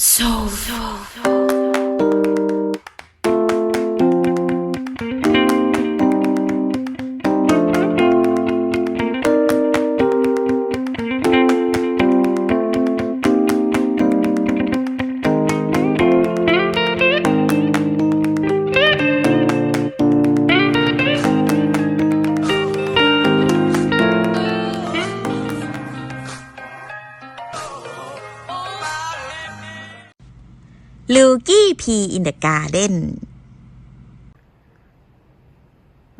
So, so, Lookie P in the Garden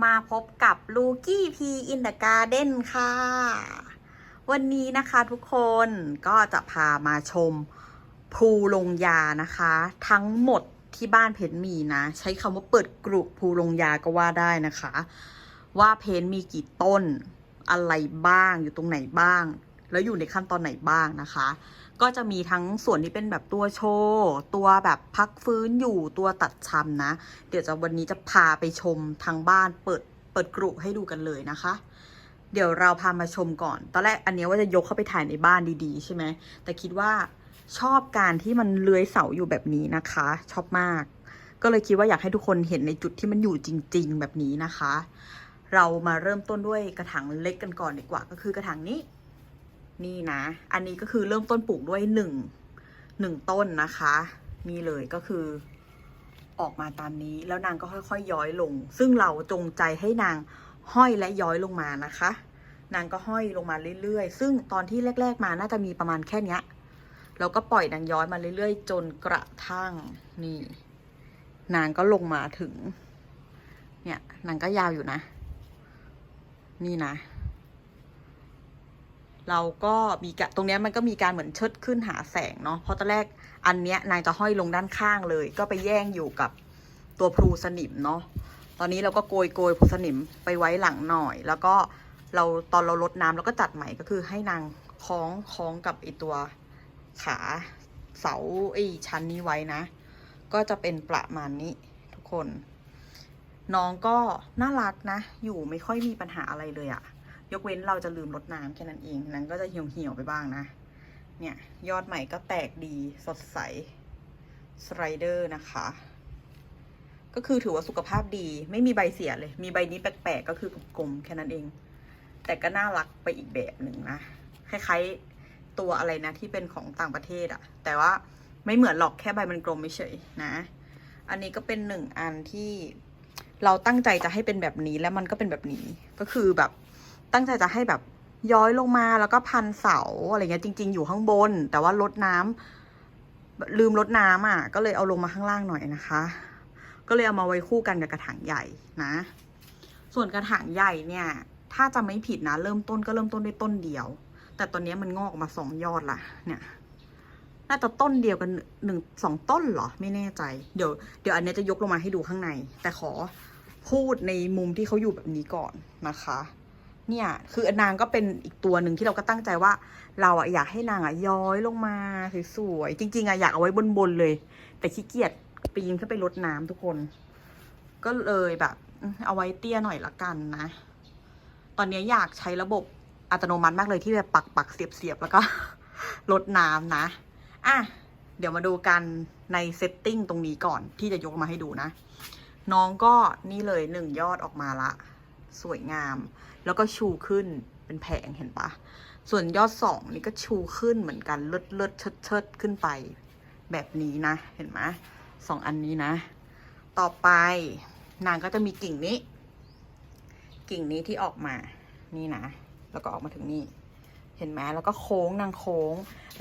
มาพบกับ Lookie P in the Garden ค่ะ วันนี้นะคะทุกคนก็จะพามาชมภูลงยานะคะ ทั้งหมดที่บ้านเพนมีนะ ใช้คำว่าเปิดกรุภูลงยาก็ว่าได้นะคะ ว่าเพนมีกี่ต้นอะไรบ้างอยู่ตรงไหนบ้าง แล้วอยู่ในขั้นตอนไหนบ้างนะคะ ก็จะมีทั้งส่วนที่เป็นแบบตัวโชว์ตัวแบบพักฟื้นอยู่ตัวตัดชำนะ เดี๋ยวจะวันนี้จะพาไปชมทางบ้านเปิดเปิดกรุให้ดูกันเลยนะคะ เดี๋ยวเราพามาชมก่อน ตอนแรกอันนี้ว่าจะยกเข้าไปถ่ายในบ้านดีๆ ใช่ไหมแต่คิดว่าชอบการที่มันเลื้อยเสาอยู่แบบนี้นะคะ ชอบมาก ก็เลยคิดว่าอยากให้ทุกคนเห็นในจุดที่มันอยู่จริง ๆ แบบนี้นะคะ เรามาเริ่มต้นด้วยกระถางเล็กกันก่อนดีกว่า ก็คือกระถางนี้ นี่นะ อันนี้ก็คือเริ่มต้นปลูกด้วยหนึ่งหนึ่งต้นนะคะนี่เลยก็คือออกมาตามนี้แล้วนางก็ค่อยๆย้อยลง ซึ่งเราจงใจให้นางห้อยและย้อยลงมานะคะ นางก็ห้อยลงมาเรื่อยๆ ซึ่งตอนที่แรก ๆ มาน่าจะมีประมาณแค่เนี้ยแล้วก็ปล่อยนางย้อยมาเรื่อยๆ จนกระทั่งนี่ นางก็ลงมาถึง เนี่ยนางก็ยาวอยู่นะ นี่นะ เราก็มีกะตรงนี้มันก็มีการเหมือนเชิดขึ้นหาแสงเนาะเพราะตอนแรกอันเนี้ยนางจะห้อยลงด้านข้างเลย ก็ไปแย่งอยู่กับตัวพลูสนิมเนาะตอนนี้เราก็โกยโกยพลูสนิมไปไว้หลังหน่อย แล้วก็เราตอนเราลดน้ำเราก็จัดใหม่ก็คือให้นางคล้องคล้องกับไอตัวขาเสาไอชั้นนี้ไว้นะ ก็จะเป็นประมาณนี้ทุกคน น้องก็น่ารักนะ อยู่ไม่ค่อยมีปัญหาอะไรเลยอะ ยกเว้นเราจะลืมรดน้ำแค่นั้นเองนั้นก็จะเหี่ยวเหี่ยวๆไปบ้างนะ เนี่ย ยอดใหม่ก็แตกดีสดใสสไลเดอร์นะคะ ก็คือถือว่าสุขภาพดีไม่มีใบเสียเลย มีใบนี้แปลกๆก็คือกลมๆแค่นั้นเอง แต่ก็น่ารักไปอีกแบบหนึ่งนะคล้ายๆตัวอะไรนะที่เป็นของต่างประเทศอะแต่ว่าไม่เหมือนหรอกแค่ใบมันกลมไม่เฉยๆนะ อันนี้ก็เป็นหนึ่งอันที่เราตั้งใจจะให้เป็นแบบนี้แล้วมันก็เป็นแบบนี้ก็คือแบบ ตั้งใจจะให้แบบย้อยลงมาแล้วก็พันเสาอะไรเงี้ยจริง ๆ อยู่ข้างบน แต่ว่าลดน้ำลืมลดน้ำอะ ก็เลยเอาลงมาข้างล่างหน่อยนะคะ ก็เลยเอามาไว้คู่กันกับกระถางใหญ่นะ ส่วนกระถางใหญ่เนี่ย ถ้าจะไม่ผิดนะ เริ่มต้นก็เริ่มต้นด้วยต้นเดียว แต่ตอนนี้มันงอกออกมาสองยอดละเนี่ยน่าจะต้นเดียวกันหนึ่งสองต้นเหรอ ไม่แน่ใจ เดี๋ยวเดี๋ยวอันนี้จะยกลงมาให้ดูข้างใน แต่ขอพูดในมุมที่เขาอยู่แบบนี้ก่อนนะคะ เนี่ยคือนางก็เป็นอีกตัวหนึ่งที่เราก็ตั้งใจว่า เราอะอยากให้นางอะย้อยลงมาสวยๆจริง ๆอะอยากเอาไว้บนๆเลย แต่ขี้เกียจปีนขึ้นไปรดน้ำทุกคน ก็เลยแบบ เอาไว้เตี้ยหน่อยละกันนะ ตอนนี้อยากใช้ระบบอัตโนมัติมากเลยที่แบบปักปักๆเสียบเสียบๆแล้วก็รดน้ำนะ อะ เดี๋ยวมาดูกันในเซตติ้งตรงนี้ก่อนที่จะยกมาให้ดูนะ น้องก็นี่เลยหนึ่งยอดออกมาละ สวยงาม แล้วก็ชูขึ้นเป็นแผงเห็นปะส่วนยอดสองนี่ก็ชูขึ้นเหมือนกันเลิศเลิศเชิดเชิดขึ้นไป แบบนี้นะ เห็นไหมสองอันนี้นะ ต่อไปนางก็จะมีกิ่งนี้ กิ่งนี้ที่ออกมานี่นะ แล้วก็ออกมาถึงนี่ เห็นไหมแล้วก็โค้งนางโค้ง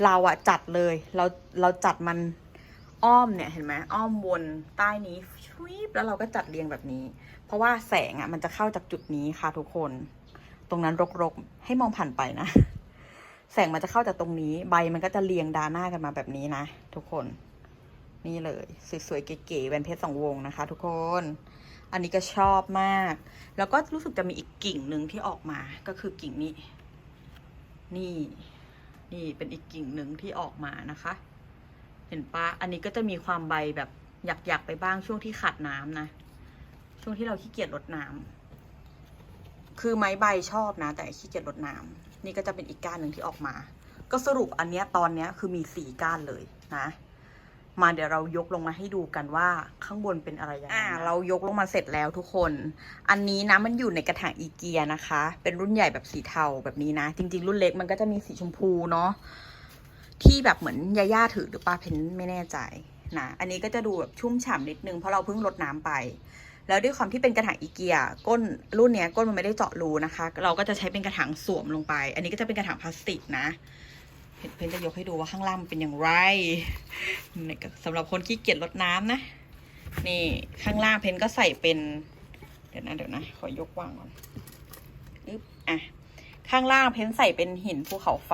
เราอะจัดเลย เราเราจัดมันอ้อมเนี่ยเห็นไหมอ้อมวนใต้นี้ชุบแล้วเราก็จัดเรียงแบบนี้ เพราะว่าแสงอะมันจะเข้าจากจุดนี้ค่ะทุกคน ตรงนั้นรกๆ ให้มองผ่านไปนะ แสงมันจะเข้าจากตรงนี้ ใบมันก็จะเรียงดาหน้ากันมาแบบนี้นะ ทุกคน นี่เลยสวยๆเก๋ๆแหวนเพชรสองวงนะคะ ทุกคน อันนี้ก็ชอบมาก แล้วก็รู้สึกจะมีอีกกิ่งหนึ่งที่ออกมา ก็คือกิ่งนี้ นี่ นี่เป็นอีกกิ่งหนึ่งที่ออกมานะคะ เห็นปะอันนี้ก็จะมีความใบแบบหยักๆไปบ้างช่วงที่ขาดน้ำนะ ช่วงที่เราขี้เกียจรดน้ำ คือไม้ใบชอบนะ แต่ขี้เกียจรดน้ำนี่ก็จะเป็นอีกก้านหนึ่งที่ออกมา ก็สรุปอันเนี้ยตอนเนี้ยคือมีสี่ก้านเลยนะ มาเดี๋ยวเรายกลงมาให้ดูกันว่าข้างบนเป็นอะไรยังไงอ่าเรายกลงมาเสร็จแล้วทุกคน อันนี้นะมันอยู่ในกระถางอีเกียนะคะ เป็นรุ่นใหญ่แบบสีเทาแบบนี้นะ จริง ๆ รุ่นเล็กมันก็จะมีสีชมพูเนาะที่แบบเหมือนยาย่าถือหรือปลาเพนไม่แน่ใจนะ อันนี้ก็จะดูแบบชุ่มฉ่ำนิดนึงเพราะเราเพิ่งรดน้ำไป แล้วด้วยความที่เป็นกระถางอีเกียก้นรุ่นเนี้ยก้นมันไม่ได้เจาะรูนะคะ เราก็จะใช้เป็นกระถางสวมลงไป อันนี้ก็จะเป็นกระถางพลาสติกนะเพนจะยกให้ดูว่าข้างล่างมันเป็นอย่างไรสำหรับคนขี้เกียจรดน้ำนะ นี่ข้างล่างเพนก็ใส่เป็น เดี๋ยวนะเดี๋ยวนะ ขอยกวางก่อนอึ๊บอะข้างล่างเพนใส่เป็นหินภูเขาไฟ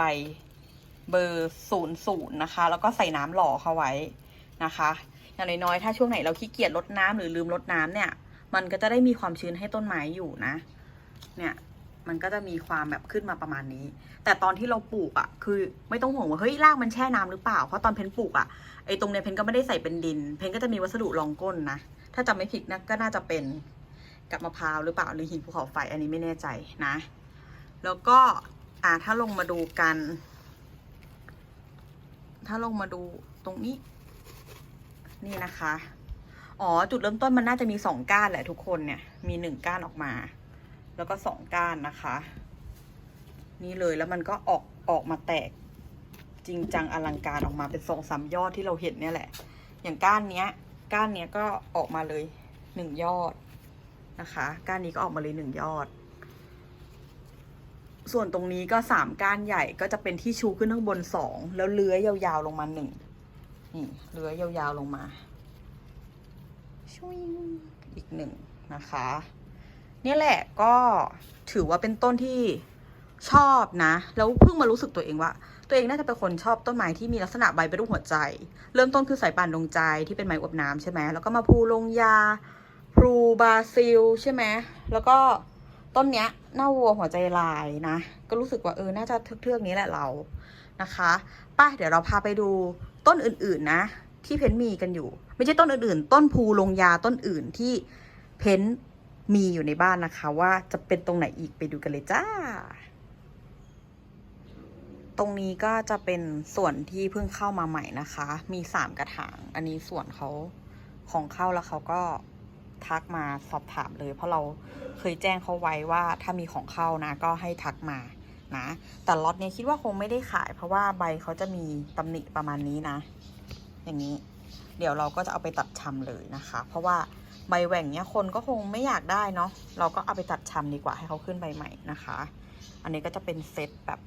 เบอร์ศูนย์ศูนย์นะคะ แล้วก็ใส่น้ำหล่อเข้าไว้นะคะ อย่างน้อยๆถ้าช่วงไหนเราขี้เกียจรดน้ำหรือลืมรดน้ำเนี่ย มันก็จะได้มีความชื้นให้ต้นไม้อยู่นะ เนี่ยมันก็จะมีความแบบขึ้นมาประมาณนี้ แต่ตอนที่เราปลูกอะ่ะ คือไม่ต้องห่วงว่า เฮ้ย รากมันแช่น้ำหรือเปล่า เพราะตอนเพนปลูกอะ่ะ ไอ้ตรงเนี้ยเพนก็ไม่ได้ใส่เป็นดิน เพนก็จะมีวัสดุรองก้นนะ ถ้าจำไม่ผิดนะก็น่าจะเป็นกับมะพร้าวหรือเปล่าหรือหินภูเขาไฟ อันนี้ไม่แน่ใจนะ แล้วก็ อ่า ถ้าลงมาดูกัน ถ้าลงมาดูตรงนี้ นี่นะคะ อ๋อ จุดเริ่มต้นมันน่าจะมีสองก้านแหละทุกคนเนี่ย มีหนึ่งก้านออกมา แล้วก็สองก้านนะคะ นี่เลยแล้วมันก็ออกออกมาแตก จริงจังอลังการออกมาเป็นสองสามยอดที่เราเห็นเนี่ยแหละ อย่างก้านเนี้ย ก้านเนี้ยก็ออกมาเลยหนึ่งยอดนะคะ ก้านนี้ก็ออกมาเลยหนึ่งยอด ส่วนตรงนี้ก็สามก้านใหญ่ก็จะเป็นที่ชูขึ้นข้างบนสองแล้วเลื้อยยาวๆลงมาหนึ่งนี่เลื้อยยาวๆลงมา อีกหนึ่งนะคะนี่แหละก็ถือว่าเป็นต้นที่ชอบนะ แล้วเพิ่งมารู้สึกตัวเองว่า ตัวเองน่าจะเป็นคนชอบต้นไม้ที่มีลักษณะใบเป็นรูปหัวใจ เริ่มต้นคือสายป่านดวงใจที่เป็นไม้อวบน้ำใช่ไหมแล้วก็มาพูลงยาพลูบราซิลใช่ไหมแล้วก็ต้นเนี้ยหน้าวัวหัวใจลายนะ ก็รู้สึกว่าเออน่าจะเทือกๆนี้แหละเรานะคะป้าเดี๋ยวเราพาไปดูต้นอื่นๆนะ ที่เพ้นมีกันอยู่ ไม่ใช่ต้นอื่นๆ ต้นพูลงยาต้นอื่นที่เพ้นมีอยู่ในบ้านนะคะ ว่าจะเป็นตรงไหนอีกไปดูกันเลยจ้า ตรงนี้ก็จะเป็นส่วนที่เพิ่งเข้ามาใหม่นะคะ มีสามกระถาง อันนี้ส่วนเขาของเข้าแล้วเขาก็ทักมาสอบถามเลย เพราะเราเคยแจ้งเขาไว้ว่าถ้ามีของเข้านะ ก็ให้ทักมานะ แต่ล็อตเนี้ยคิดว่าคงไม่ได้ขาย เพราะว่าใบเขาจะมีตำหนิประมาณนี้นะ อย่างนี้ เดี๋ยวเราก็จะเอาไปตัดชำเลยนะคะ เพราะว่าใบแหว่งเนี้ยคนก็คงไม่อยากได้เนาะเราก็เอาไปตัดชำดีกว่าให้เขาขึ้นใบใหม่นะคะ อันนี้ก็จะเป็นเซตแบบ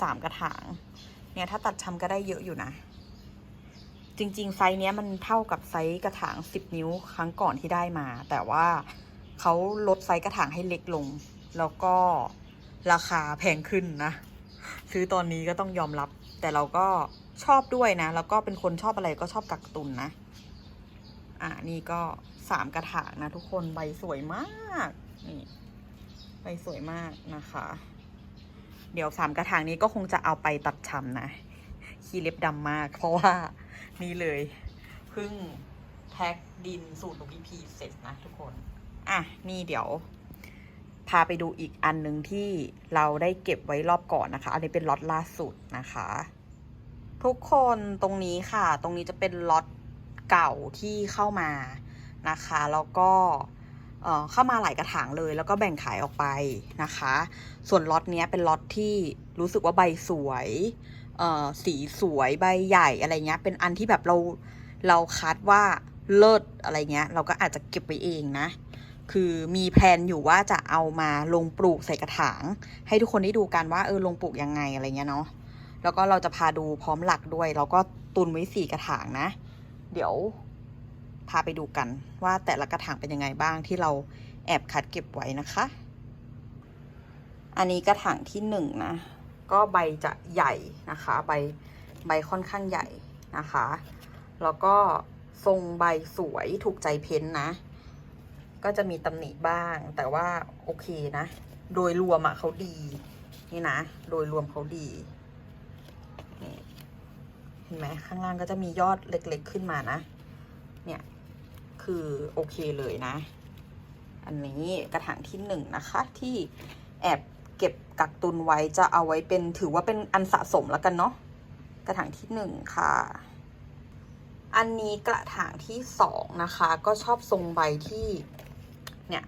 สามกระถางเนี่ยถ้าตัดชำก็ได้เยอะอยู่นะ จริง ๆ ไซส์เนี้ยมันเท่ากับไซส์กระถางสิบนิ้วครั้งก่อนที่ได้มา แต่ว่าเขาลดไซส์กระถางให้เล็กลง แล้วก็ราคาแพงขึ้นนะ ซื้อตอนนี้ก็ต้องยอมรับ แต่เราก็ ชอบด้วยนะ แล้วก็เป็นคนชอบอะไรก็ชอบกักตุนนะ อ่านี่ก็สามกระถางนะทุกคนใบสวยมากนี่ใบสวยมากนะคะ เดี๋ยวสามกระถางนี้ก็คงจะเอาไปตัดชำนะขี้เล็บดำมาก เพราะว่านี่เลยเพิ่งแพ็คดินสูตรหนูพีพีเสร็จนะทุกคน อะ นี่เดี๋ยว พาไปดูอีกอันหนึ่งที่เราได้เก็บไว้รอบก่อนนะคะ อันนี้เป็นล็อตล่าสุดนะคะ ทุกคนตรงนี้ค่ะ ตรงนี้จะเป็นล็อตเก่าที่เข้ามานะคะ แล้วก็เอ่อเข้ามาหลายกระถางเลย แล้วก็แบ่งขายออกไปนะคะ ส่วนล็อตเนี้ยเป็นล็อตที่รู้สึกว่าใบสวยเอ่อสีสวยใบใหญ่อะไรเงี้ย เป็นอันที่แบบเราเราคัดว่าเลิศอะไรเงี้ย เราก็อาจจะเก็บไว้เองนะ คือมีแพลนอยู่ว่าจะเอามาลงปลูกใส่กระถาง ให้ทุกคนได้ดูกันว่าเออลงปลูกยังไงอะไรเงี้ยเนาะ แล้วก็เราจะพาดูพร้อมหลักด้วยเราก็ตุนไว้สี่กระถางนะ เดี๋ยวพาไปดูกันว่าแต่ละกระถางเป็นยังไงบ้างที่เราแอบคัดเก็บไว้นะคะ อันนี้กระถางที่หนึ่งนะ ก็ใบจะใหญ่นะคะ ใบใบค่อนข้างใหญ่นะคะ แล้วก็ทรงใบสวยถูกใจเพ้นท์นะ ก็จะมีตำหนิบ้างแต่ว่าโอเคนะ โดยรวมอะเขาดี นี่นะ โดยรวมเขาดี เห็นไหมข้างล่างก็จะมียอดเล็กๆขึ้นมานะ เนี่ยคือโอเคเลยนะ อันนี้กระถางที่หนึ่งนะคะ ที่แอบเก็บกักตุนไว้จะเอาไว้เป็นถือว่าเป็นอันสะสมแล้วกันเนาะกระถางที่หนึ่งค่ะ อันนี้กระถางที่สองนะคะ ก็ชอบทรงใบที่เนี่ย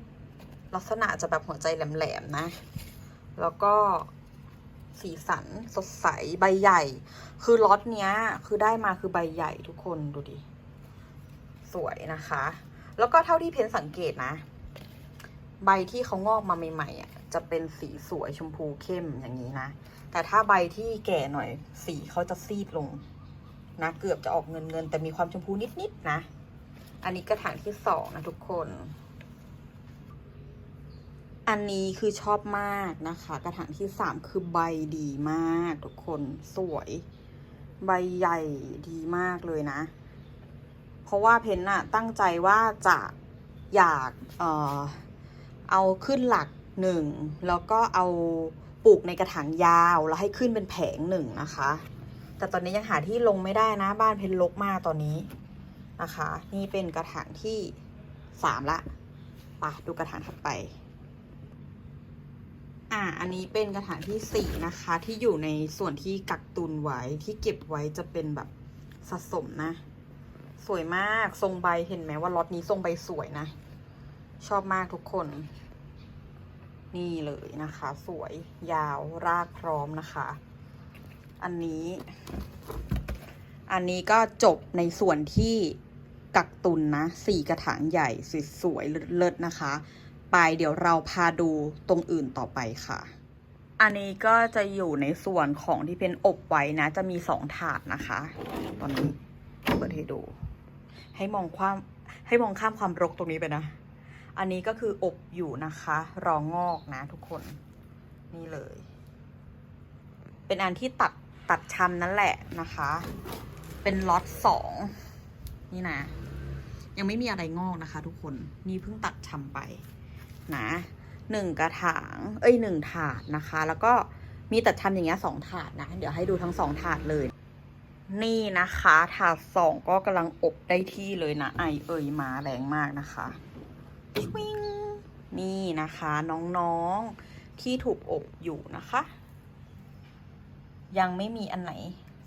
ลักษณะจะแบบหัวใจแหลมๆนะ แล้วก็ สีสันสดใสใบใหญ่ คือล็อตเนี้ย คือได้มาคือใบใหญ่ทุกคนดูดิ สวยนะคะ แล้วก็เท่าที่เพนสังเกตนะ ใบที่เขางอกมาใหม่ๆอะจะเป็นสีสวยชมพูเข้มอย่างนี้นะ แต่ถ้าใบที่แก่หน่อยสีเขาจะซีดลงนะเกือบจะออกเงินเงินๆแต่มีความชมพูนิดๆนะ อันนี้กระถางที่สองนะทุกคน อันนี้คือชอบมากนะคะ กระถางที่สามคือใบดีมากทุกคนสวย ใบใหญ่ดีมากเลยนะ เพราะว่าเพนน่ะตั้งใจว่าจะอยากเอ่อเอาขึ้นหลักหนึ่งแล้วก็เอาปลูกในกระถางยาวแล้วให้ขึ้นเป็นแผงหนึ่งนะคะ แต่ตอนนี้ยังหาที่ลงไม่ได้นะบ้านเพนลกมากตอนนี้นะคะ นี่เป็นกระถางที่สามละไปดูกระถางถัดไป อ่า อันนี้เป็นกระถางที่สี่นะคะ ที่อยู่ในส่วนที่กักตุนไว้ที่เก็บไว้จะเป็นแบบสะสมนะ สวยมากทรงใบเห็นไหมว่าล็อตนี้ทรงใบสวยนะ ชอบมากทุกคน นี่เลยนะคะ สวยยาวรากพร้อมนะคะ อันนี้ อันนี้ก็จบในส่วนที่กักตุนนะสี่กระถางใหญ่สวยๆเลิศๆนะคะ ไปเดี๋ยวเราพาดูตรงอื่นต่อไปค่ะ อันนี้ก็จะอยู่ในส่วนของที่เป็นอบไว้นะ จะมีสองถาดนะคะ ตอนนี้เปิดให้ดู ให้มองความให้มองข้ามความรกตรงนี้ไปนะ อันนี้ก็คืออบอยู่นะคะ รองงอกนะทุกคน นี่เลย เป็นอันที่ตัดตัดชำนั่นแหละนะคะ เป็นล็อตสองนี่นะ ยังไม่มีอะไรงอกนะคะ ทุกคน นี่เพิ่งตัดชำไป นะหนึ่งกระถาง เอ้ยหนึ่งถาดนะคะ แล้วก็มีตัดชำอย่างเงี้ยสองถาดนะ เดี๋ยวให้ดูทั้งสองถาดเลย นี่นะคะ ถาดสองก็กำลังอบได้ที่เลยนะ ไอเอ่ยมาแรงมากนะคะวิงนี่นะคะน้องๆที่ถูกอบอยู่นะคะ ยังไม่มีอันไหน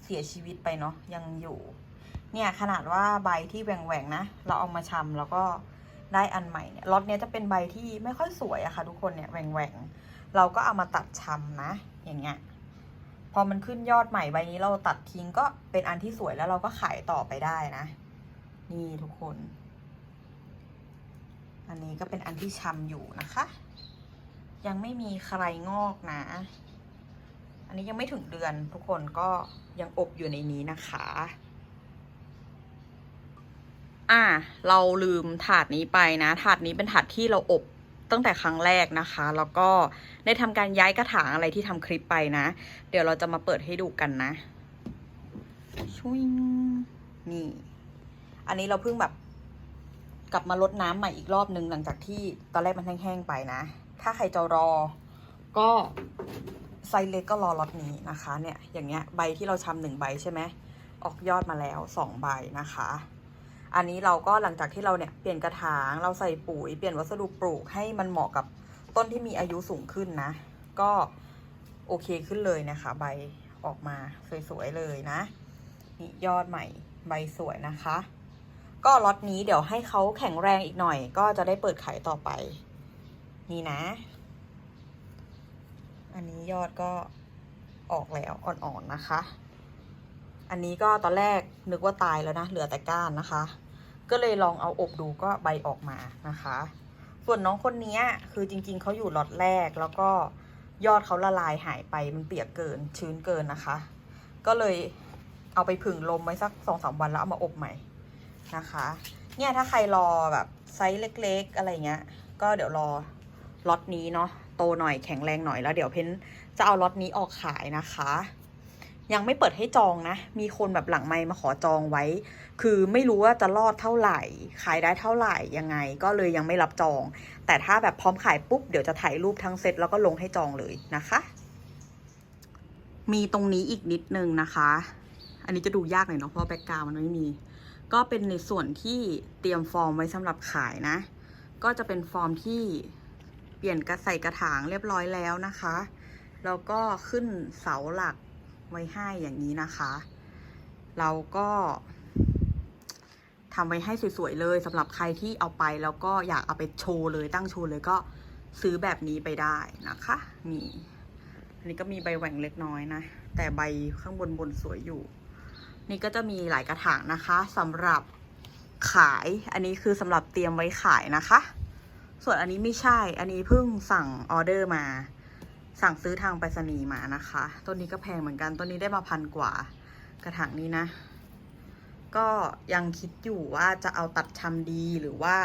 เสียชีวิตไปเนาะยังอยู่ เนี่ยขนาดว่าใบที่แหว่งๆนะ เราเอามาชำแล้วก็ ได้อันใหม่เนี่ยล็อตเนี้ยจะเป็นใบที่ไม่ค่อยสวยอะค่ะทุกคนเนี่ยแหว่งๆเราก็เอามาตัดชำนะ อย่างเงี้ยพอมันขึ้นยอดใหม่ใบนี้เราตัดทิ้งก็เป็นอันที่สวยแล้วเราก็ขายต่อไปได้นะ นี่ทุกคน อันนี้ก็เป็นอันที่ชำอยู่นะคะ ยังไม่มีใครงอกนะ อันนี้ยังไม่ถึงเดือนทุกคนก็ยังอบอยู่ในนี้นะคะ อ่า เราลืมถาดนี้ไปนะ ถาดนี้เป็นถาดที่เราอบตั้งแต่ครั้งแรกนะคะ แล้วก็ได้ทำการย้ายกระถางอะไรที่ทำคลิปไปนะ เดี๋ยวเราจะมาเปิดให้ดูกันนะชุยนี่ อันนี้เราเพิ่งแบบกลับมาลดน้ำใหม่อีกรอบนึงหลังจากที่ตอนแรกมันแห้งๆไปนะ ถ้าใครจะรอ ก็ไซส์เล็กก็รอล็อตนี้นะคะ เนี่ย อย่างเงี้ยใบที่เราชำหนึ่งใบใช่ไหมออกยอดมาแล้วสองใบนะคะ อันนี้เราก็หลังจากที่เราเนี่ยเปลี่ยนกระถางเราใส่ปุ๋ยเปลี่ยนวัสดุปลูกให้มันเหมาะกับต้นที่มีอายุสูงขึ้นนะ ก็โอเคขึ้นเลยนะคะ ใบออกมาสวยๆเลยนะนี่ยอดใหม่ใบสวยนะคะ ก็ล็อตนี้เดี๋ยวให้เขาแข็งแรงอีกหน่อย ก็จะได้เปิดขายต่อไป นี่นะ อันนี้ยอดก็ออกแล้วอ่อนๆนะคะ อันนี้ก็ตอนแรกนึกว่าตายแล้วนะ เหลือแต่ก้านนะคะ ก็เลยลองเอาอบดูก็ใบออกมานะคะ ส่วนน้องคนนี้คือจริง ๆเขาอยู่ล็อตแรกแล้วก็ยอดเขาละลายหายไปมันเปียกเกินชื้นเกินนะคะ ก็เลยเอาไปผึ่งลมไว้สักสองสามวันแล้วเอามาอบใหม่นะคะ เนี่ยถ้าใครรอแบบไซส์เล็ก ๆ อะไรเงี้ย ก็เดี๋ยวรอล็อตนี้เนาะโตหน่อยแข็งแรงหน่อยแล้วเดี๋ยวเพ้นจะเอาล็อตนี้ออกขายนะคะ ยังไม่เปิดให้จองนะ มีคนแบบหลังไมมาขอจองไว้ คือไม่รู้ว่าจะรอดเท่าไหร่ ขายได้เท่าไหร่ยังไง ก็เลยยังไม่รับจอง แต่ถ้าแบบพร้อมขายปุ๊บ เดี๋ยวจะถ่ายรูปทั้งเซตแล้วก็ลงให้จองเลยนะคะ มีตรงนี้อีกนิดนึงนะคะ อันนี้จะดูยากหน่อยเนาะเพราะแบ็กกราวมันไม่มี ก็เป็นในส่วนที่เตรียมฟอร์มไว้สำหรับขายนะ ก็จะเป็นฟอร์มที่เปลี่ยนกระใส่กระถางเรียบร้อยแล้วนะคะ แล้วก็ขึ้นเสาหลัก ไว้ให้อย่างนี้นะคะ เราก็ทำไว้ให้สวยๆเลยสำหรับใครที่เอาไปแล้วก็อยากเอาไปโชว์เลยตั้งโชว์เลยก็ซื้อแบบนี้ไปได้นะคะนี่อันนี้ก็มีใบแหว่งเล็กน้อยนะ แต่ใบข้างบนบนสวยอยู่ นี่ก็จะมีหลายกระถางนะคะสำหรับขายอันนี้คือสำหรับเตรียมไว้ขายนะคะ ส่วนอันนี้ไม่ใช่อันนี้เพิ่งสั่งออเดอร์มา สั่งซื้อทางไปรษณีย์มานะคะ ต้นนี้ก็แพงเหมือนกัน ต้นนี้ได้มาพันกว่ากระถางนี้นะ ก็ยังคิดอยู่ว่าจะเอาตัดชำดีหรือว่า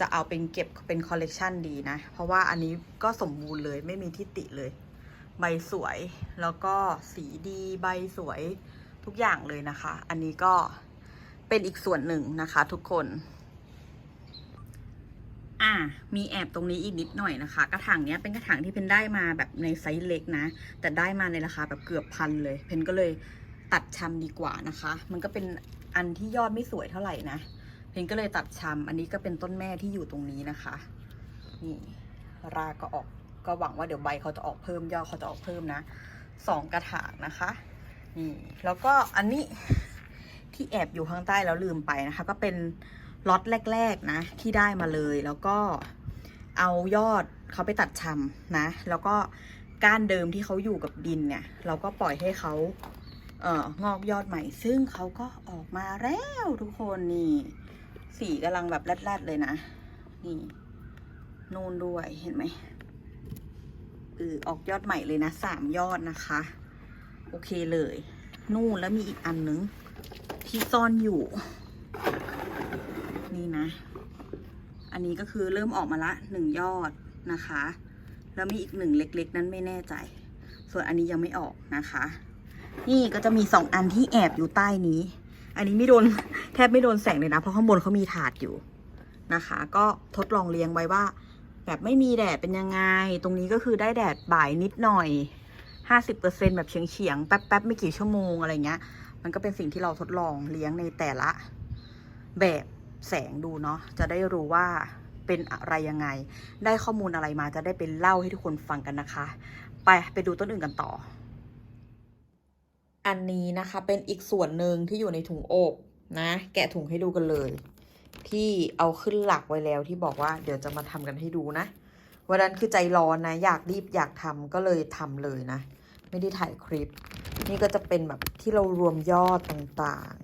จะเอาเป็นเก็บเป็นคอลเลกชันดีนะ เพราะว่าอันนี้ก็สมบูรณ์เลยไม่มีที่ติเลย ใบสวยแล้วก็สีดีใบสวยทุกอย่างเลยนะคะ อันนี้ก็เป็นอีกส่วนหนึ่งนะคะทุกคน อะมีแอบตรงนี้อีกนิดหน่อยนะคะ กระถางเนี้ยเป็นกระถางที่เพนได้มาแบบในไซส์เล็กนะ แต่ได้มาในราคาแบบเกือบพันเลย เพนก็เลยตัดชำดีกว่านะคะ มันก็เป็นอันที่ยอดไม่สวยเท่าไหร่นะ เพนก็เลยตัดชำอันนี้ก็เป็นต้นแม่ที่อยู่ตรงนี้นะคะ นี่รากก็ออก ก็หวังว่าเดี๋ยวใบเขาจะออกเพิ่ม ยอดเขาจะออกเพิ่มนะ สองกระถางนะคะ นี่ แล้วก็อันนี้ที่แอบอยู่ข้างใต้แล้วลืมไปนะคะ ก็เป็น ล็อตแรก ๆ นะ ที่ได้มาเลยแล้วก็เอายอดเขาไปตัดชำนะ แล้วก็ก้านเดิมที่เขาอยู่กับดินเนี่ย เราก็ปล่อยให้เขาเอ่องอกยอดใหม่ ซึ่งเขาก็ออกมาแล้วทุกคนนี่ สีกำลังแบบแรดๆเลยนะ นี่นูนด้วยเห็นไหมเออออกยอดใหม่เลยนะสามยอดนะคะ โอเคเลย นู่นแล้วมีอีกอันนึง ที่ซ่อนอยู่ นี่นะ อันนี้ก็คือเริ่มออกมาละหนึ่งยอดนะคะ แล้วมีอีกหนึ่งเล็กๆ นั้นไม่แน่ใจ ส่วนอันนี้ยังไม่ออกนะคะ นี่ก็จะมีสองอันที่แอบอยู่ใต้นี้ อันนี้ไม่โดนแทบไม่โดนแสงเลยนะ เพราะข้างบนเขามีถาดอยู่นะคะ ก็ทดลองเลี้ยงไว้ว่า แบบไม่มีแดดเป็นยังไง ตรงนี้ก็คือได้แดดบ่ายนิดหน่อย50%แบบเฉียงเฉียงๆแป๊บๆ ไม่กี่ชั่วโมงอะไรเงี้ย มันก็เป็นสิ่งที่เราทดลองเลี้ยงในแต่ละแบบ แสงดูเนาะจะได้รู้ว่าเป็นอะไรยังไง ได้ข้อมูลอะไรมาจะได้เป็นเล่าให้ทุกคนฟังกันนะคะ ไปไปดูต้นอื่นกันต่อ อันนี้นะคะเป็นอีกส่วนหนึ่งที่อยู่ในถุงอบนะ แกะถุงให้ดูกันเลย ที่เอาขึ้นหลักไว้แล้วที่บอกว่าเดี๋ยวจะมาทำกันให้ดูนะวันนั้นคือใจร้อนนะ อยากรีบอยากทำก็เลยทำเลยนะ ไม่ได้ถ่ายคลิป นี่ก็จะเป็นแบบที่เรารวมยอดต่าง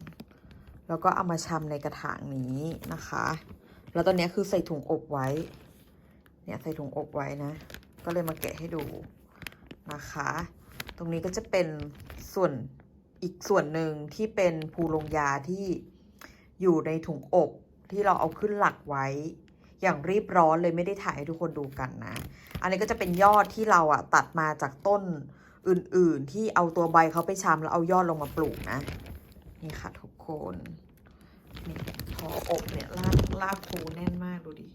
แล้วก็เอามาชำในกระถางนี้นะคะ แล้วตอนนี้คือใส่ถุงอบไว้ เนี่ยใส่ถุงอบไว้นะ ก็เลยมาแกะให้ดูนะคะ ตรงนี้ก็จะเป็นส่วนอีกส่วนหนึ่งที่เป็นภูลงยาที่อยู่ในถุงอบที่เราเอาขึ้นหลักไว้ อย่างรีบร้อนเลยไม่ได้ถ่ายให้ทุกคนดูกันนะ อันนี้ก็จะเป็นยอดที่เราอะตัดมาจากต้นอื่นๆ ที่เอาตัวใบเขาไปชำแล้วเอายอดลงมาปลูกนะ นี่ค่ะทุกคนนี่พออบเนี่ยลากลากฟูแน่นมากดูดิ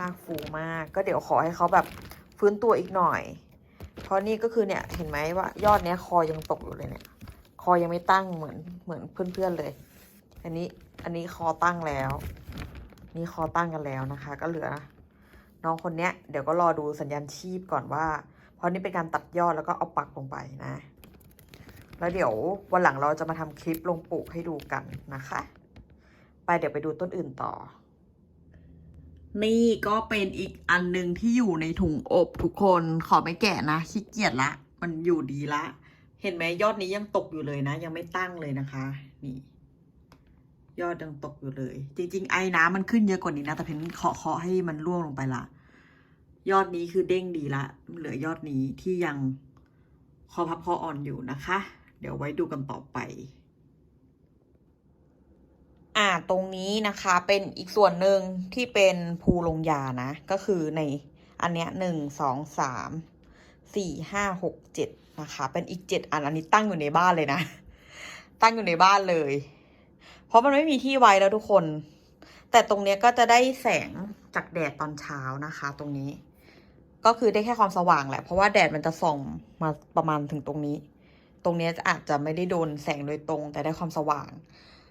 ลากฟูมาก ก็เดี๋ยวขอให้เขาแบบฟื้นตัวอีกหน่อย เพราะนี่ก็คือเนี่ยเห็นไหมว่ายอดเนี้ยคอยังตกอยู่เลยเนี่ย คอยังไม่ตั้งเหมือนเหมือนเพื่อนๆเลย อันนี้อันนี้คอตั้งแล้ว นี่คอตั้งกันแล้วนะคะ ก็เหลือ น้องคนเนี้ย เดี๋ยวก็รอดูสัญญาณชีพก่อนว่า เพราะนี่เป็นการตัดยอดแล้วก็เอาปักลงไปนะ แล้วเดี๋ยววันหลังเราจะมาทำคลิปลงปลูกให้ดูกันนะคะ ไปเดี๋ยวไปดูต้นอื่นต่อ นี่ก็เป็นอีกอันหนึ่งที่อยู่ในถุงอบทุกคนขอไม่แกะนะขี้เกียจละ มันอยู่ดีละ เห็นไหมยอดนี้ยังตกอยู่เลยนะ ยังไม่ตั้งเลยนะคะ นี่ ยอดยังตกอยู่เลย จริง ๆ ไอ้น้ำมันขึ้นเยอะกว่านี้นะ แต่เพนเคาะเคาะให้มันร่วงลงไปละยอดนี้คือเด้งดีละ เหลือยอดนี้ที่ยังคอพับคออ่อนอยู่นะคะ เดี๋ยวไว้ดูกันต่อไป อ่าตรงนี้นะคะเป็นอีกส่วนหนึ่งที่เป็นภูลงยานะ ก็คือในอันเนี้ยหนึ่งสองสามสี่ห้าหกเจ็ดนะคะ เป็นอีกเจ็ดอันอันนี้ตั้งอยู่ในบ้านเลยนะ ตั้งอยู่ในบ้านเลย เพราะมันไม่มีที่ไว้แล้วทุกคน แต่ตรงเนี้ยก็จะได้แสงจากแดดตอนเช้านะคะ ตรงนี้ ก็คือได้แค่ความสว่างแหละ เพราะว่าแดดมันจะส่องมาประมาณถึงตรงนี้ ตรงนี้อาจจะไม่ได้โดนแสงโดยตรง แต่ได้ความสว่าง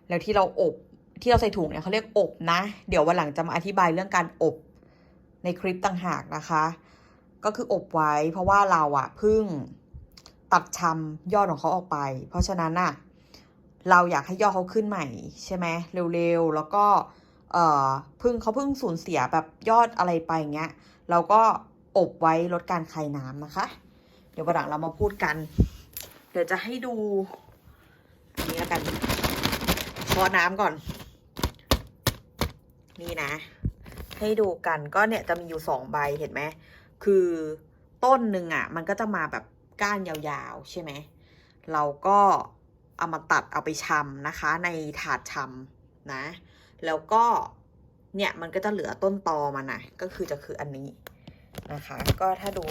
แล้วที่เราอบที่เราใส่ถุงเนี่ยเขาเรียกอบนะ เดี๋ยววันหลังจะมาอธิบายเรื่องการอบในคลิปต่างหากนะคะ ก็คืออบไว้ เพราะว่าเราอะพิ่งตัดชำยอดของเขาออกไป เพราะฉะนั้นอะเราอยากให้ยอดเขาขึ้นใหม่ ใช่ไหมเร็วๆ แล้วก็เออพิ่งเขาพิ่งสูญเสียแบบยอดอะไรไปเงี้ยเราก็อบไว้ลดการคายน้ำนะคะ เดี๋ยววันหลังเรามาพูดกัน เดี๋ยวจะให้ดู อันนี้แล้วกันขอน้ำก่อน นี่นะ ให้ดูกันก็เนี่ยจะมีอยู่สองใบเห็นไหม คือต้นหนึ่งอะ มันก็จะมาแบบก้านยาวๆ ใช่ไหม เราก็เอามาตัดเอาไปชำนะคะ ในถาดชำนะ แล้วก็เนี่ยมันก็จะเหลือต้นตอมันนะก็คือจะคืออันนี้นะคะ ก็ถ้าดู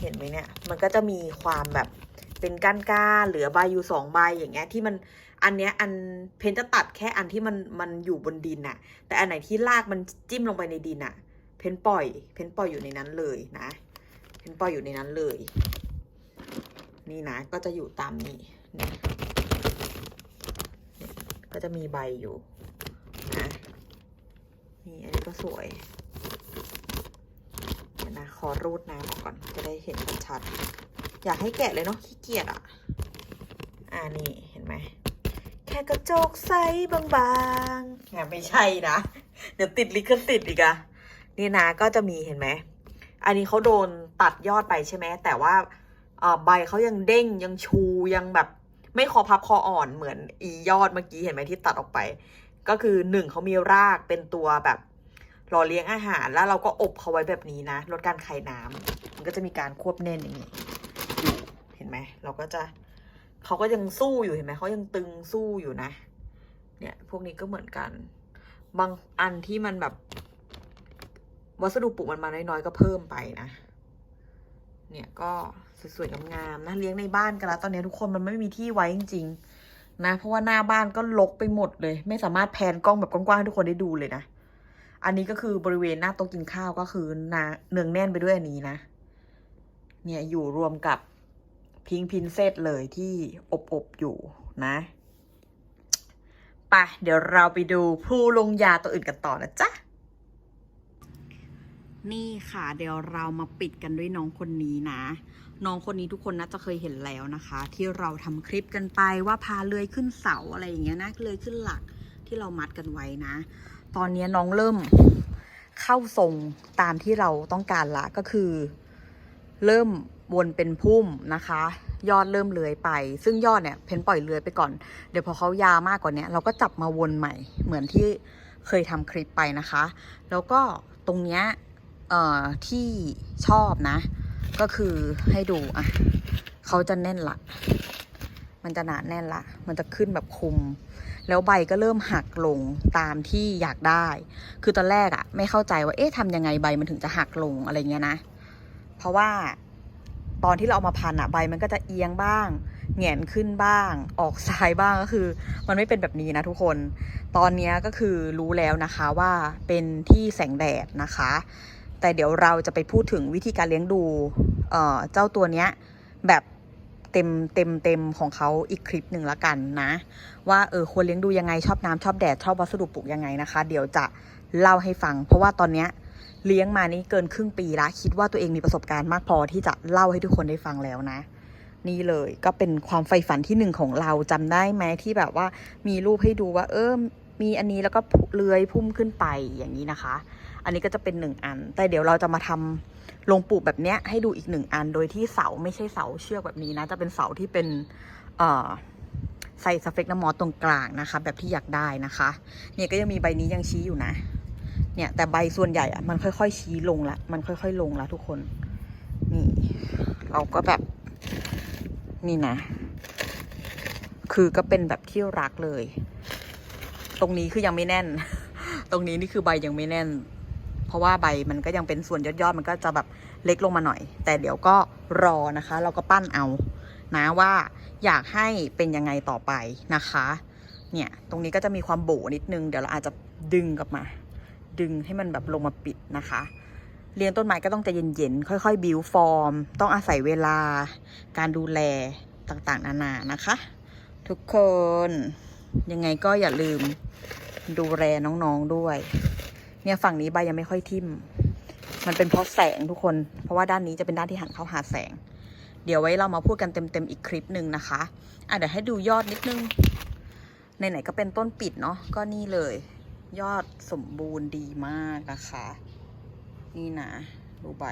เห็นไหมเนี่ย มันก็จะมีความแบบเป็นก้านก้าเหลือใบอยู่สองใบอย่างเงี้ยที่มันอันเนี้ยอันเพนจะตัดแค่อันที่มันมันอยู่บนดินน่ะ แต่อันไหนที่รากมันจิ้มลงไปในดินน่ะ เพนปล่อย เพนปล่อยอยู่ในนั้นเลยนะ เพนปล่อยอยู่ในนั้นเลย นี่นะก็จะอยู่ตามนี้เนี่ยเนี่ยก็จะมีใบอยู่นะนี่อันนี้ก็สวย ดี๋ยวนะ ขอรูดน้ำออกก่อน จะได้เห็นชัด อยากให้แกะเลยเนาะ ขี้เกียจอะ อ่านี่เห็นไหม แค่กระจกใสบางๆแหมไม่ใช่นะ เดี๋ยวติดลิขสิทธิ์อีกอะนี่นะก็จะมีเห็นไหม อันนี้เขาโดนตัดยอดไปใช่ไหม แต่ว่าใบเขายังเด้งยังชูยังแบบไม่คอพับคออ่อนเหมือนอียอดเมื่อกี้เห็นไหมที่ตัดออกไป ก็คือหนึ่งเขามีรากเป็นตัวแบบ หล่อเลี้ยงอาหารแล้วเราก็อบเขาไว้แบบนี้นะลดการคายน้ำมันก็จะมีการควบแน่นอย่างนี้อยู่เห็นไหมเราก็จะเขาก็ยังสู้อยู่เห็นไหมเขายังตึงสู้อยู่นะ เนี่ย พวกนี้ก็เหมือนกัน บางอันที่มันแบบ วัสดุปลูกมันมาน้อยๆก็เพิ่มไปนะเนี่ยก็สวยๆงามๆนะเลี้ยงในบ้านกันแล้ว ตอนนี้ทุกคนมันไม่มีที่ไว้จริง ๆ นะ เพราะว่าหน้าบ้านก็ลกไปหมดเลย ไม่สามารถแพนกล้องแบบกว้างๆให้ทุกคนได้ดูเลยนะ อันนี้ก็คือบริเวณหน้าโต๊ะกินข้าวก็คือนาเนืองแน่นไปด้วยอันนี้นะ เนี่ยอยู่รวมกับพิงพินเซตเลยที่อบๆอยู่นะไปเดี๋ยวเราไปดูผู้ลงยาตัวอื่นกันต่อนะจ๊ะ นี่ค่ะ เดี๋ยวเรามาปิดกันด้วยน้องคนนี้นะ น้องคนนี้ทุกคนน่าจะเคยเห็นแล้วนะคะ ที่เราทำคลิปกันไปว่าพาเลื้อยขึ้นเสาอะไรอย่างเงี้ยนะเลื้อยขึ้นหลักที่เรามัดกันไว้นะ ตอนนี้น้องเริ่มเข้าทรงตามที่เราต้องการละก็คือ เริ่มวนเป็นพุ่มนะคะ ยอดเริ่มเลื้อยไป ซึ่งยอดเนี่ยเพนปล่อยเลื้อยไปก่อน เดี๋ยวพอเขายาวมากกว่านี้เราก็จับมาวนใหม่เหมือนที่เคยทำคลิปไปนะคะ แล้วก็ตรงเนี้ยเอ่อที่ชอบนะ ก็คือให้ดูอะเขาจะแน่นละมันจะหนาแน่นละมันจะขึ้นแบบคุม แล้วใบก็เริ่มหักลงตามที่อยากได้ คือตอนแรกอะไม่เข้าใจว่าเอ๊ะทำยังไงใบมันถึงจะหักลงอะไรเงี้ยนะ เพราะว่าตอนที่เราเอามาพันอะใบมันก็จะเอียงบ้างแหงนขึ้นบ้าง ออกซ้ายบ้างก็คือ มันไม่เป็นแบบนี้นะทุกคน ตอนนี้ก็คือรู้แล้วนะคะว่าเป็นที่แสงแดดนะคะ แต่เดี๋ยวเราจะไปพูดถึงวิธีการเลี้ยงดูเเจ้าตัวเนี้ยแบบ ต็มเต็มเต็มของเขาอีกคลิปหนึ่งละกันนะ ว่าเออควรเลี้ยงดูยังไงชอบน้ำชอบแดดชอบวัสดุปลูกยังไงนะคะ เดี๋ยวจะเล่าให้ฟัง เพราะว่าตอนเนี้ยเลี้ยงมานี่เกินครึ่งปีละคิดว่าตัวเองมีประสบการณ์มากพอที่จะเล่าให้ทุกคนได้ฟังแล้วนะ นี่เลยก็เป็นความใฝ่ฝันที่หนึ่งของเราจำได้ไหมที่แบบว่ามีรูปให้ดูว่า เออมีอันนี้แล้วก็เลื้อยพุ่มขึ้นไปอย่างนี้นะคะ อันนี้ก็จะเป็นหนึ่งอัน แต่เดี๋ยวเราจะมาทำลงปลูกแบบเนี้ยให้ดูอีกหนึ่งอัน โดยที่เสาไม่ใช่เสาเชือกแบบนี้นะ จะเป็นเสาที่เป็นใส่สเฟกน้ำมอสตรงกลางนะคะ แบบที่อยากได้นะคะ เนี่ยก็ยังมีใบนี้ยังชี้อยู่นะ เนี่ยแต่ใบส่วนใหญ่อะมันค่อยๆชี้ลงละ มันค่อย ๆ ลงละทุกคน นี่ เราก็แบบนี่นะ คือก็เป็นแบบที่รักเลย ตรงนี้คือยังไม่แน่น ตรงนี้นี่คือใบยังไม่แน่น เพราะว่าใบมันก็ยังเป็นส่วนยอดๆมันก็จะแบบเล็กลงมาหน่อย แต่เดี๋ยวก็รอนะคะ เราก็ปั้นเอานะว่าอยากให้เป็นยังไงต่อไปนะคะ เนี่ยตรงนี้ก็จะมีความโบนิดนึง เดี๋ยวเราอาจจะดึงกลับมา ดึงให้มันแบบลงมาปิดนะคะ เลี้ยงต้นไม้ก็ต้องใจเย็นๆ ค่อยๆ บิวฟอร์ม ต้องอาศัยเวลา การดูแลต่างๆ นานานะคะ ทุกคนยังไงก็อย่าลืมดูแลน้องๆด้วย เนี่ยฝั่งนี้ใบยังไม่ค่อยทิ่ม มันเป็นเพราะแสงทุกคน เพราะว่าด้านนี้จะเป็นด้านที่หันเข้าหาแสง เดี๋ยวไว้เรามาพูดกันเต็มๆอีกคลิปหนึ่งนะคะอะเดี๋ยวให้ดูยอดนิดนึงไหนๆก็เป็นต้นปิดเนาะก็นี่เลย ยอดสมบูรณ์ดีมากนะคะ นี่นะดูใบ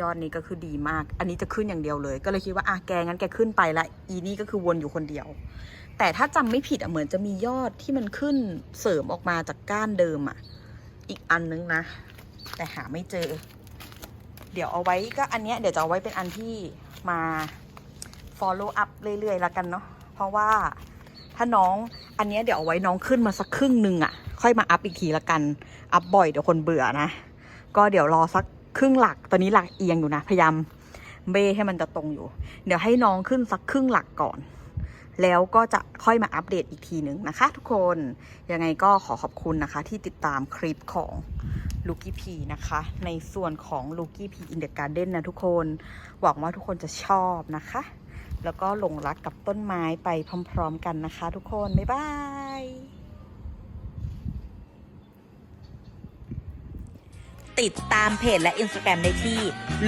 ยอดนี้ก็คือดีมาก อันนี้จะขึ้นอย่างเดียวเลย ก็เลยคิดว่าอะแกงั้นแกขึ้นไปละ อีนี่ก็คือวนอยู่คนเดียว แต่ถ้าจำไม่ผิดอะเหมือนจะมียอดที่มันขึ้นเสริมออกมาจากก้านเดิมอะ อีกอันนึงนะ แต่หาไม่เจอ เดี๋ยวเอาไว้ก็อันเนี้ยเดี๋ยวจะเอาไว้เป็นอันที่มา follow up เรื่อยๆแล้วกันเนาะเพราะว่าถ้าน้องอันเนี้ยเดี๋ยวเอาไว้น้องขึ้นมาสักครึ่งหนึ่งอะ ค่อยมาอัพอีกทีละกัน อัพบ่อยเดี๋ยวคนเบื่อนะ ก็เดี๋ยวรอสักครึ่งหลักตอนนี้หลักเอียงอยู่นะพยายามเบให้มันจะตรงอยู่ เดี๋ยวให้น้องขึ้นสักครึ่งหลักก่อน แล้วก็จะค่อยมาอัปเดตอีกทีหนึ่งนะคะ ทุกคนยังไงก็ขอขอบคุณนะคะ ที่ติดตามคลิปของลูกี้พีนะคะ ในส่วนของลูกี้พีอินเดอะการ์เด้นนะทุกคน หวังว่าทุกคนจะชอบนะคะ แล้วก็หลงรักกับต้นไม้ไปพร้อมๆกันนะคะ ทุกคน บ๊ายบายติดตามเพจและ Instagram ได้ที่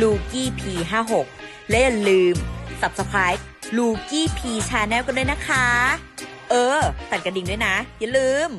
l u k i e p 5 6และอย่าลืม Subscribe ลูกี้พีชาแนลกันด้วยนะคะ เออ ตัดกระดิ่งด้วยนะ อย่าลืม